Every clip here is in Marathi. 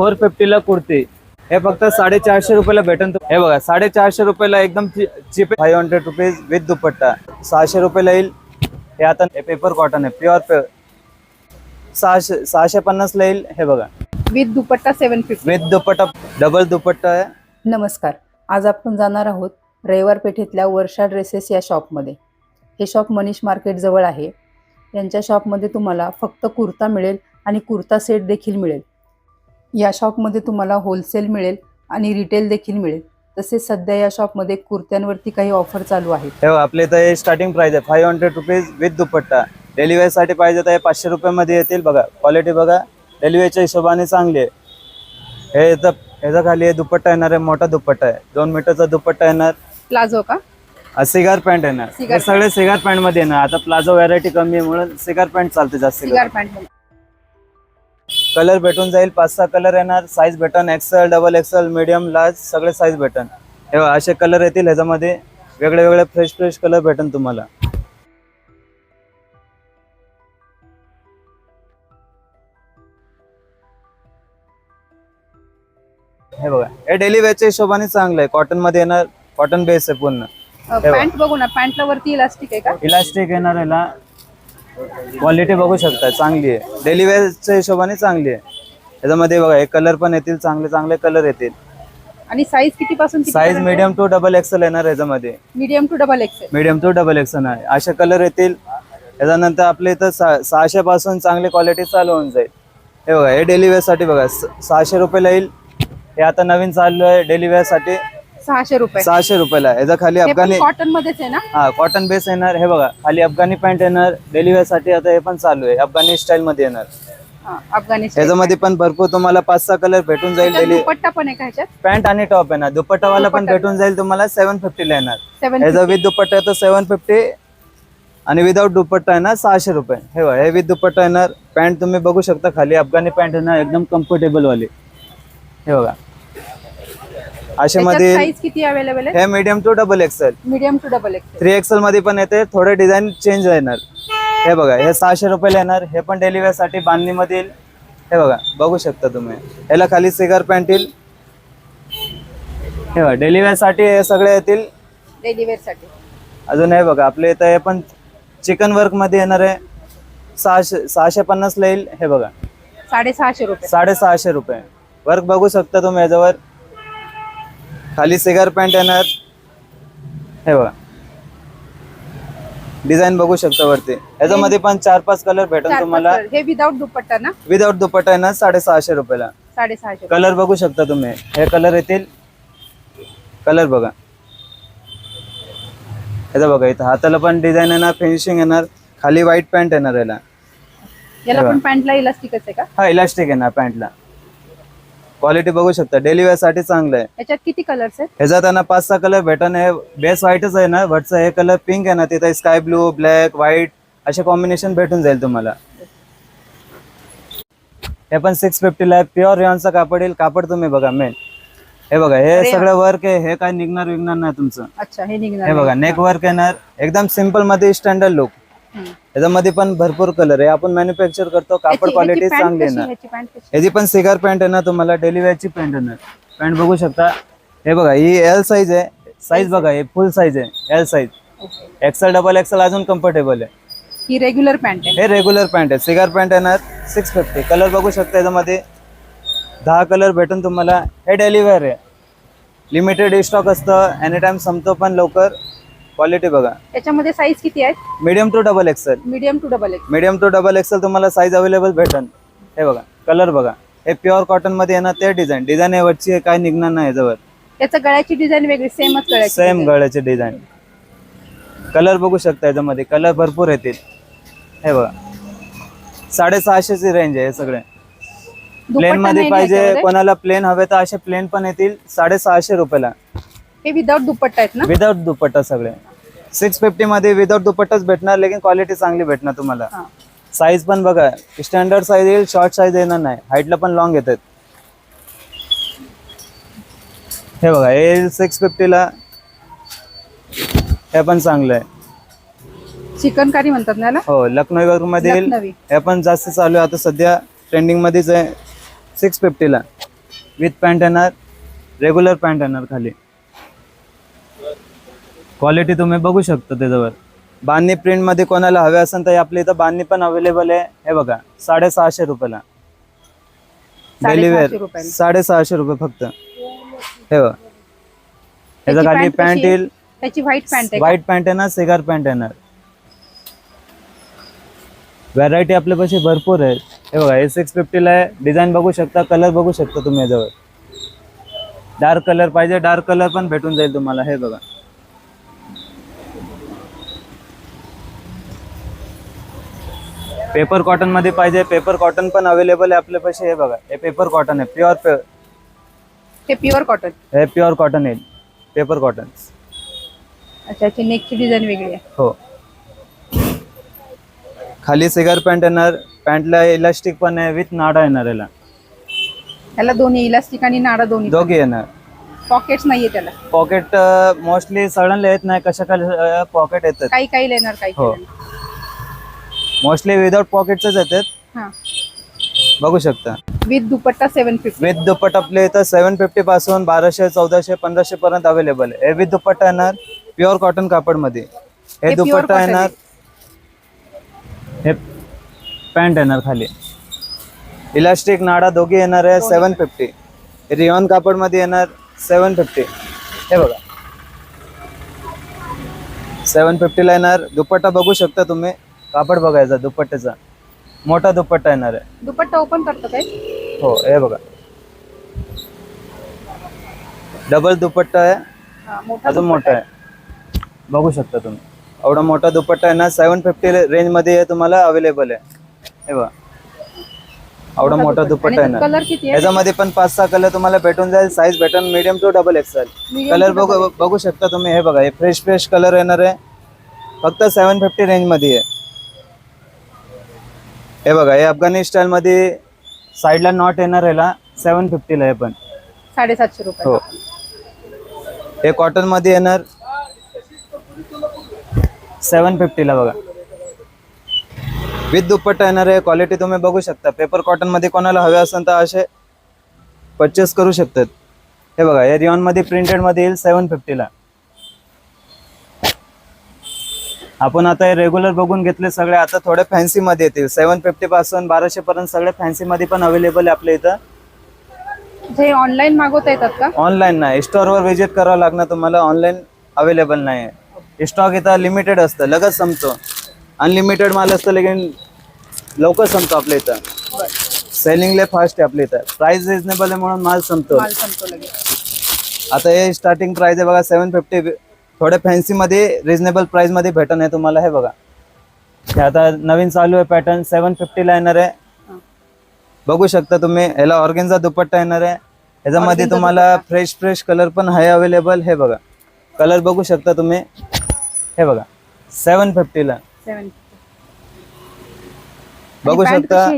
फोर फिफ्टीला कुर्ती. हे फक्त साडेचारशे रुपयाला भेटेल हे बघा साडेचारशे रुपयाला एकदम cheap five hundred rupees with dupatta. सहाशे रुपयाला येईल. हे आता पेपर कॉटन आहे. प्युअर पे सहाशे सहाशे पन्नासला येईल. हे बघा. With dupatta seven fifty with dupatta double dupatta आहे. नमस्कार. आज आपण जाणार आहोत रविवार पेठेतल्या वर्षा ड्रेसेस या शॉपमध्ये. हे शॉप मनीष मार्केट जवळ आहे. यांच्या शॉपमध्ये तुम्हाला फक्त कुर्ता मिळेल आणि कुर्ता सेट देखील मिळेल. या शॉपमध्ये तुम्हाला होलसेल मिळेल आणि रिटेल देखील मिळेल. तसेच सध्या या शॉपमध्ये कुर्त्यांवरती काही ऑफर चालू आहेत. हे इथं हे स्टार्टिंग प्राइस आहे. Five hundred rupees with dupatta. Daily साठी पाहिजे तर हे पाचशे रुपयामध्ये येतील बघा. क्वालिटी बघा. डेली वेअरच्या हिशोबाने चांगली आहे. हे इथं ह्याचा खाली हे दुपट्टा येणार आहे. मोठा दुपट्टा आहे. दोन मीटरचा दुपट्टा येणार. प्लाझो का? हा सिगार पॅन्ट येणार. हे सगळे सिगार पॅन्टमध्ये येणार. आता प्लाझो व्हरायटी कमी आहे म्हणून सिगार पॅन्ट चालते जास्त सिगार पॅन्ट कलर भेटून जाईल. पाच सहा कलर येणार. साईज भेटन XL double XL medium large सगळे साईज भेटन. हे असे कलर येतील ह्याच्यामध्ये. वेगळे वेगळे फ्रेश फ्रेश कलर भेटन तुम्हाला. हे बघा हे डेली वेअरच्या हिशोबाने चांगलं आहे. कॉटनमध्ये येणार. कॉटन बेस आहे पूर्ण. पॅन्ट बघू. ना. पॅन्टला वरती इलास्टिक आहे का? इलास्टिक येणार याला. क्वालिटी बघू शकता चांगली आहे. डेली वेअरच्या हिशोबाने चांगली आहे. त्याच्यामध्ये बघा हे कलर पण येतील चांगले चांगले कलर येतील. आणि साईज किती पासून size medium to double XL येणार याच्यामध्ये. Medium to double XL medium to double XL आहे असे कलर येतील. त्याच्यानंतर आपल्या इथं सहा सहाशे पासून चांगली क्वालिटी चालू होऊन जाईल. हे बघा हे डेली वेअरसाठी बघा सहाशे रुपयाला येईल. हे आता नवीन चालू आहे डेली वेअरसाठी. सहाशे रुपये. सहाशे रुपयाला याचा खाली अफगाणी कॉटन मध्येच आहे ना? हा कॉटन बेस येणार. हे बघा खाली अफगाणी पॅन्ट येणार. डेली वेअरसाठी आता हे पण चालू आहे. अफगाणी स्टाईल मध्ये येणार. हा, अफगाणिस्तान याच्यामध्ये पण भरपूर तुम्हाला पाच सहा कलर भेटून जाईल त्याच्यात डेली दुपट्टा पण आहे का ह्याच्यात? पॅन्ट आणि टॉप येणार. दुपट्टावाला पण दुपट्टा. भेटून जाईल तुम्हाला सेव्हन फिफ्टीला येणार. सेवन याचा विथ दुपट्टा तर सेव्हन फिफ्टी आणि विदाऊट दुपट्टा येणार सहाशे रुपये. हे बघा हे विथ दुपट्टा येणार. पॅन्ट तुम्ही बघू शकता खाली अफगाणी पॅन्ट येणार एकदम कम्फर्टेबल वाली. हे बघा. असे मध्ये साईज किती अवेलेबल आहे? हे medium to double XL medium to double XL three XL मध्ये पण येते थोडे डिझाईन चेंज येणार. हे बघा हे सहाशे रुपयाला येणार हे पण डेली वेअरसाठी बांधणीमध्ये येईल हे बघा बघू शकता तुम्ही. याला खाली सिगार पॅन्ट येईल. हे बघा डेली वेअरसाठी हे सगळे येतील. डेली वेअरसाठी. अजून हे बघा आपल्या इथं हे पण चिकन वर्कमध्ये येणार आहे. सहाशे सहाशे पन्नास ला येईल हे बघा. साडेसहाशे रुपये. साडेसहाशे रुपये. वर्क बघू शकता तुम्ही याच्यावर. खाली सिगार पॅन्ट येणार. हे बघा. डिझाईन बघू शकता वरती. याच्यामध्ये पण चार पाच कलर भेटेल चार पाच तुम्हाला. color. हे विदाउट दुपट्टा ना? विदाउट दुपट्टा येणार साडेसहाशे रुपयाला. साडेसहाशे. कलर बघू शकता तुम्ही. हे कलर येतील. कलर बघा. याचा बघा इथं हाताला पण डिझाईन येणार फिनिशिंग येणार. खाली व्हाईट पॅन्ट येणार याला. याला पण पॅन्टला इलास्टिकच आहे का? हा इलास्टिक येणार पॅन्टला क्वालिटी बघू शकता. डेली वेअरसाठी चांगलं आहे. याच्यात किती कलर्स आहेत? ह्याच्यात त्यांना पाच सहा कलर भेटन. हे बेस व्हाईटच आहे ना वरचं हे कलर पिंक आहे ना तिथे स्काय ब्लू ब्लॅक व्हाईट असे कॉम्बिनेशन भेटून जाईल तुम्हाला. हे पण सिक्स फिफ्टीला आहे. प्युअर रेऑनचं कापड येईल. कापड तुम्ही बघा मेन हे बघा हे. सगळं वर्क आहे. हे काय निघणार विघणार नाही तुमचं. अच्छा हे हे निघणार बघा नेक वर्क येणार. एकदम सिंपलमध्ये स्टँडर्ड लुक हम्म. याच्यामध्ये पण भरपूर कलर आहे. आपण मॅन्युफॅक्चर करतो कापड क्वालिटी चांगली? येणार याची पण सिगार पॅन्ट आहे ना तुम्हाला डेली वेअरची पॅन्ट येणार पॅन्ट बघू शकता. हे बघा ही एल साईज आहे. साईज बघा हे फुल साईज आहे. L size. XL double XL अजून कम्फर्टेबल आहे. ही रेग्युलर पॅन्ट आहे. हे रेग्युलर पॅन्ट आहे. सिगार पॅन्ट येणार सिक्स फिफ्टी कलर बघू शकता याच्यामध्ये. दहा कलर भेटून तुम्हाला हे डेली वेअर आहे. लिमिटेड स्टॉक असतं. एनी टाइम संपतो पण लवकर. क्वालिटी बघा. त्याच्यामध्ये साईज किती आहेत? Medium to double XL medium to double X medium to double XL तुम्हाला साईज अवेलेबल भेटन. हे बघा कलर बघा. हे प्युअर कॉटनमध्ये येणार ते डिझाईन डिझाईन आहे वरची आहे, काय निघणार नाही याच्यावर. त्याचं गळ्याची डिझाईन वेगळी सेमच गळ्याची सेम design. गळ्याचे डिझाईन कलर बघू शकता याच्यामध्ये. कलर भरपूर येतील. हे बघा. साडेसहाशेची रेंज आहे हे सगळे. दुपट्टा प्लेन मध्ये नाही पाहिजे याच्यामध्ये? कोणाला प्लेन हवे तर असे प्लेन पण येतील. साडेसहाशे रुपयाला. हे विदाउट दुपट्टा आहेत ना? विदाउट दुपट्टा सगळे. सिक्स फिफ्टी मध्ये विदाउट दुपट्टाच भेटणार लेकिन क्वालिटी चांगली भेटणार तुम्हाला. साईज पण बघा स्टँडर्ड साईज येईल शॉर्ट साईज येणार नाही. हाईटला पण लॉंग येतात. हे बघा हे सिक्स फिफ्टीला हे पण चांगलं आहे. चिकनकारी म्हणतात ना याला? हो लखनौ मध्ये येईल. लखनवी. हे पण जास्त चालू आहे. आता सध्या ट्रेंडिंग मध्येच आहे सिक्स फिफ्टीला विथ पॅन्ट येणार रेग्युलर पॅन्ट येणार खाली. क्वालिटी तुम्ही बघू शकता त्याच्यावर. बांधणी प्रिंटमध्ये कोणाला हवे असेल तर आपल्या इथं बांधणी पण अवेलेबल आहे. हे बघा साडेसहाशे रुपयाला. डेली साडेसहाशे रुपये फक्त. हे बघा. त्याची खाली पॅन्ट? येईल त्याची व्हाईट पॅन्ट? व्हाईट पॅन्ट येणार सिगार पॅन्ट येणार व्हरायटी आपल्यापाशी भरपूर आहे. हे बघा एस सिक्स फिफ्टीला आहे. डिझाईन बघू शकता कलर बघू शकता तुम्ही याच्यावर. डार्क कलर पाहिजे डार्क कलर पण भेटून जाईल तुम्हाला. हे बघा. पेपर कॉटनमध्ये पाहिजे. पेपर कॉटन पण अवेलेबल आहे आपल्यापाशी हे बघा हे पेपर कॉटन आहे. प्युअर ते प्युअर कॉटन हे प्युअर कॉटन येईल पेपर कॉटन अच्छा याची नेकची डिझाईन वेगळी आहे. हो. खाली सिगार पॅन्ट येणार. पॅन्टला इलास्टिक पण आहे. विथ नाडा येणार याला. त्याला दोन्ही इलास्टिक आणि नाडा दोन्ही दोघे येणार. पॉकेट्स नाहीये त्याला. पॉकेट मोस्टली सडनली येत नाही. कशा काय पॉकेट येतात. काही काही येणार काही हो. काही मोस्टली विदाउट पॉकेटच येतात. हा. बघू शकता. With dupatta seven fifty with dupatta आपले इथं सेवन फिफ्टी पासून बाराशे चौदाशे पंधराशे पर्यंत अवेलेबल आहे. हे विथ दुपट्टा येणार प्युअर कॉटन कापडमध्ये हे दुपट्टा येणार हे पॅन्ट येणार खाली. इलास्टिक नाडा दोघे येणार आहे सेवन फिफ्टी रिओन कापडमध्ये येणार सेवन फिफ्टी हे बघा. सेवन फिफ्टीला येणार. दुपट्टा बघू शकता तुम्ही. कापड बघायचा दुपट्ट्याचा मोठा दुपट्टा येणार आहे. दुपट्टा ओपन करतो काय? हो हे बघा. डबल दुपट्टा आहे. हा, मोठा अजून मोठा आहे. बघू शकता तुम्ही. एवढा मोठा दुपट्टा आहे ना सेवन फिफ्टी रेंजमध्ये तुम्हाला अवेलेबल आहे. हे बघा. एवढा मोठा दुपट्टा. आहे ना. कलर किती आहे? याच्यामध्ये पण पाच सहा कलर तुम्हाला भेटून जाईल. साईज भेटून medium to double XL Medium colour बघू बघू शकता तुम्ही. हे बघा हे फ्रेश फ्रेश कलर येणार आहे. फक्त सेवन फिफ्टी रेंजमध्ये आहे. हे बघा हे अफगाणी स्टाईल मध्ये साईडला नॉट येणार याला सेवन फिफ्टीला आहे पण. साडेसातशे रुपये. हो. हे कॉटनमध्ये येणार सेवन फिफ्टीला बघा. विथ दुपट्टा येणार आहे क्वालिटी तुम्ही बघू शकता. पेपर कॉटनमध्ये कोणाला हवे असेल तर असे परचेस करू शकतात. हे बघा हे रिओनमध्ये प्रिंटेडमध्ये येईल सेवन फिफ्टीला आपण आता हे रेग्युलर बघून घेतले सगळे. आता थोडे फॅन्सी मध्ये येतील. सेवन फिफ्टी पासून बाराशे पर्यंत सगळे फॅन्सी मध्ये पण अवेलेबल आहे आपल्या इथं. जे ऑनलाईन मागवता येतात का? ऑनलाईन नाही. स्टोअरवर व्हिजिट करावं लागणार तुम्हाला. ऑनलाईन अवेलेबल नाही स्टॉक इथं लिमिटेड असतं. लगेच संपतो. अनलिमिटेड माल असतं लेकिन लवकर संपतो आपल्या इथं. सेलिंगले फास्ट आहे आपल्या इथं. प्राइस रिजनेबल आहे म्हणून माल संपतो. माल संपतो लगेच. आता हे स्टार्टिंग प्राइस आहे बघा सेवन फिफ्टी थोडे फॅन्सी मध्ये रिजनेबल प्राइसमध्ये भेटन आहे तुम्हाला हे बघा. हे आता नवीन चालू आहे पॅटर्न सेवन फिफ्टीला येणार आहे. हा. बघू शकता तुम्ही याला ऑर्गेनचा दुपट्टा येणार आहे. ह्याच्यामध्ये तुम्हाला फ्रेश फ्रेश कलर पण आहे अवेलेबल हे बघा. कलर बघू शकता तुम्ही. हे बघा सेवन फिफ्टीला बघू शकता?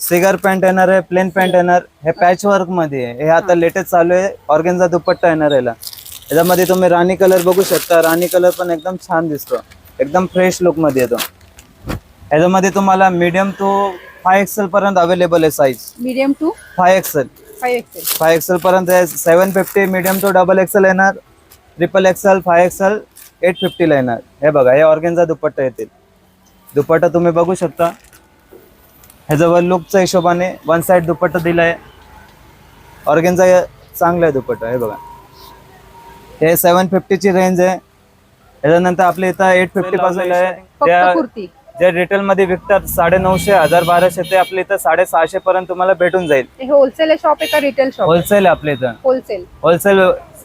सिगर पॅन्ट येणार आहे प्लेन पॅन्ट येणार हे पॅच वर्कमध्ये हे आता लेटेस्ट चालू आहे ऑर्गेनचा दुपट्टा येणार याला. याच्यामध्ये तुम्ही राणी कलर बघू शकता. राणी कलर पण एकदम छान दिसतो. एकदम फ्रेश लुकमध्ये येतो. याच्यामध्ये तुम्हाला मीडियम टू फाय एक्सेल पर्यंत अवेलेबल आहे size medium to five XL five XL पर्यंत आहे. Seven fifty medium to double XL येणार. Triple XL five XL eight फिफ्टीला येणार. हे बघा हे ऑर्गेनचा दुपट्टा येतील. दुपट्टा तुम्ही बघू शकता. ह्याजवळ लुकच्या हिशोबाने वन साईड दुपट्टा दिलाय. ऑर्गेनचा चांगला आहे दुपट्टा हे बघा. हे सेवन फिफ्टीची रेंज आहे. त्याच्यानंतर आपल्या इथं एट फिफ्टी पासून आहे. फक्त त्या कुर्ती. जे रिटेल मध्ये विकतात साडे नऊशे हजार बाराशे ते आपल्या इथं साडेसहाशे पर्यंत तुम्हाला भेटून जाईल. हे होलसेल शॉप आहे का रिटेल शॉप होलसेल आहे आपल्या इथं. होलसेल होलसेल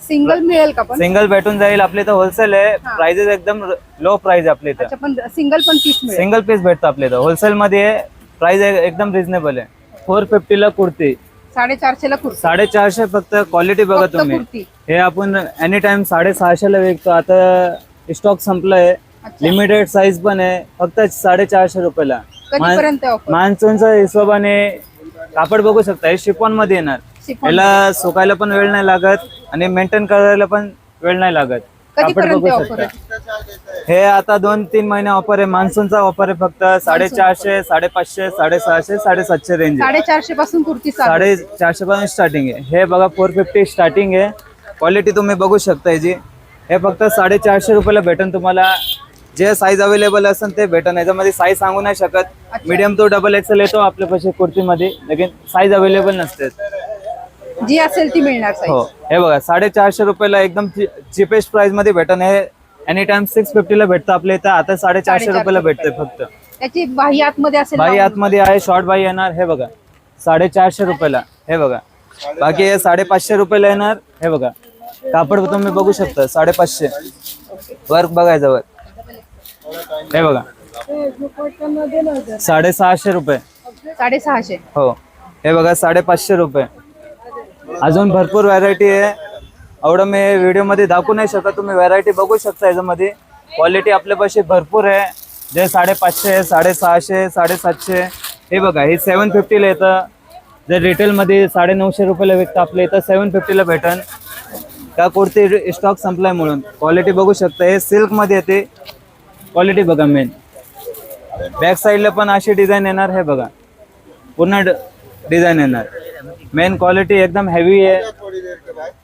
सिंगल मिळेल का पण? सिंगल भेटून जाईल. आपल्या इथं होलसेल आहे. प्राइजेस एकदम लो प्राइस आहे आपल्या इथं. अच्छा पण सिंगल पण पीस मिळेल. सिंगल पीस भेटतं आपल्या इथं. होलसेल मध्ये प्राइस एकदम रिझनेबल आहे. फोर फिफ्टीला कुर्ती. साडेचारशे ला कुर्ती. साडेचारशे फक्त क्वालिटी बघा फक्त तुम्ही. कुर्ती. हे आपण एनी टाइम साडेसहाशेला विकतो. आता स्टॉक संपलाय. अच्छा. लिमिटेड साईज पण आहे. फक्त साडेचारशे रुपयाला. कधीपर्यंत ऑफर मान्सूनच्या हिशोबाने कापड बघू शकता. हे शिफॉनमध्ये येणार. शिफॉन. याला सुकायला पण वेळ नाही लागत आणि मेंटेन करायला पण वेळ नाही लागत. कधीपर्यंत बघू ऑफर शकता. आहे? हे आता दोन तीन महिने ऑफर आहे. मान्सूनचा ऑफर आहे फक्त साडेचारशे साडेपाचशे साडेसहाशे साडेसातशे रेंज आहे. साडेचारशे पासून कुर्ती चालू. साडे चारशे पासून स्टार्टिंग आहे. हे बघा फोर फिफ्टी स्टार्टिंग आहे. क्वालिटी तुम्ही बघू शकता याची. हे फक्त साडेचारशे रुपयाला भेटेल तुम्हाला. जे साईज अवेलेबल असेल ते भेटेल याच्यामध्ये साईज सांगू नाही शकत. मीडियम तो डबल एक्सेल येतो आपल्यापाशी कुर्तीमध्ये. लेकिन साईज अवेलेबल नसते जी असेल ती मिळणार हो. हे बघा साडेचारशे रुपयाला एकदम चिपेस्ट प्राइसमध्ये भेटन. हे एनी टाइम सिक्स फिफ्टीला भेटतं आपल्या इथं. आता साडेचारशे साडेचारशे रुपयाला भेटतंय. फक्त. त्याची बाही आतमध्ये असेल बाई? आतमध्ये आहे शॉर्ट बाई येणार. हे बघा साडेचारशे रुपयाला. हे बघा. बाकी हे साडेपाचशे रुपयाला येणार. हे बघा. कापड तुम्ही बघू शकता साडेपाचशे. वर्क बघायचं वर हे बघा. साडेसहाशे रुपये. साडेसहाशे. हो. हे बघा साडेपाचशे रुपये. अजून भरपूर व्हरायटी आहे. एवढं मी व्हिडिओमध्ये दाखवू नाही शकत. तुम्ही व्हरायटी बघू शकता याच्यामध्ये. क्वालिटी आपल्यापाशी भरपूर आहे. जे साडेपाचशे साडेसहाशे साडेसातशे हे बघा हे सेवन फिफ्टीला येतं. जे रिटेलमध्ये साडेनऊशे रुपयाला विकतं आपल्या इथं सेवन फिफ्टीला भेटन. त्या कुर्ती स्टॉक संपलाय म्हणून. क्वालिटी बघू शकता. हे सिल्कमध्ये येते. क्वालिटी बघा मेन बॅक साईडला पण अशी डिझाईन येणार. हे बघा. पूर्ण डिझाईन येणार. मेन क्वालिटी एकदम हेवी आहे.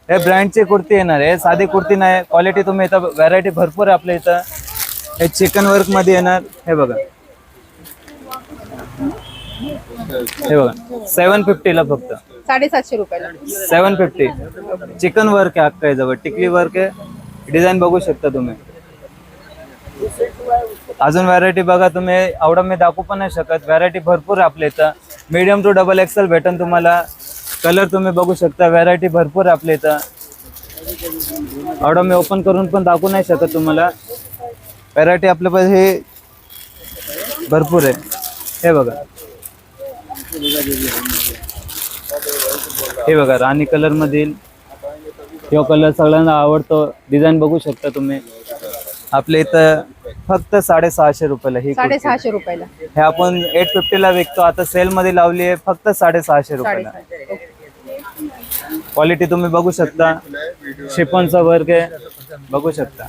हे ब्रँडची कुर्ती येणार आहे. साधी कुर्ती नाही. क्वालिटी तुम्ही इथं व्हरायटी भरपूर आहे आपल्या इथं. हे चिकन वर्कमध्ये येणार. हे बघा. हे बघा. सेवन फिफ्टीला फक्त. साडेसातशे रुपयाला. सेवन फिफ्टी चिकन वर्क आहे अख्खा जवळ टिकली वर्क आहे. डिझाईन बघू शकता तुम्ही. अजून व्हरायटी बघा तुम्ही एवढं मी दाखवू पण नाही शकत. व्हरायटी भरपूर आहे आपल्या इथं. मीडियम टू डबल एक्सेल भेटन तुम्हाला. कलर तुम्ही बघू शकता. व्हरायटी भरपूर आहे आपल्या इथं. एवढं मी ओपन करून पण दाखवू नाही शकत तुम्हाला. व्हरायटी आपल्यापाशी हे भरपूर आहे. हे बघा. हे बघा राणी कलरमधील मधील. कलर सगळ्यांना आवडतो. डिझाईन बघू शकता तुम्ही. आपल्या इथं फक्त साडेसहाशे रुपयाला ही कुर्ती. साडेसहाशे रुपयाला. हे आपण एट फिफ्टीला विकतो. आता सेल मध्ये लावली आहे फक्त साडेसहाशे रुपयाला. साडेसहाशे ओके. क्वालिटी तुम्ही बघू शकता. शिफॉनचा वर्क आहे. बघू शकता.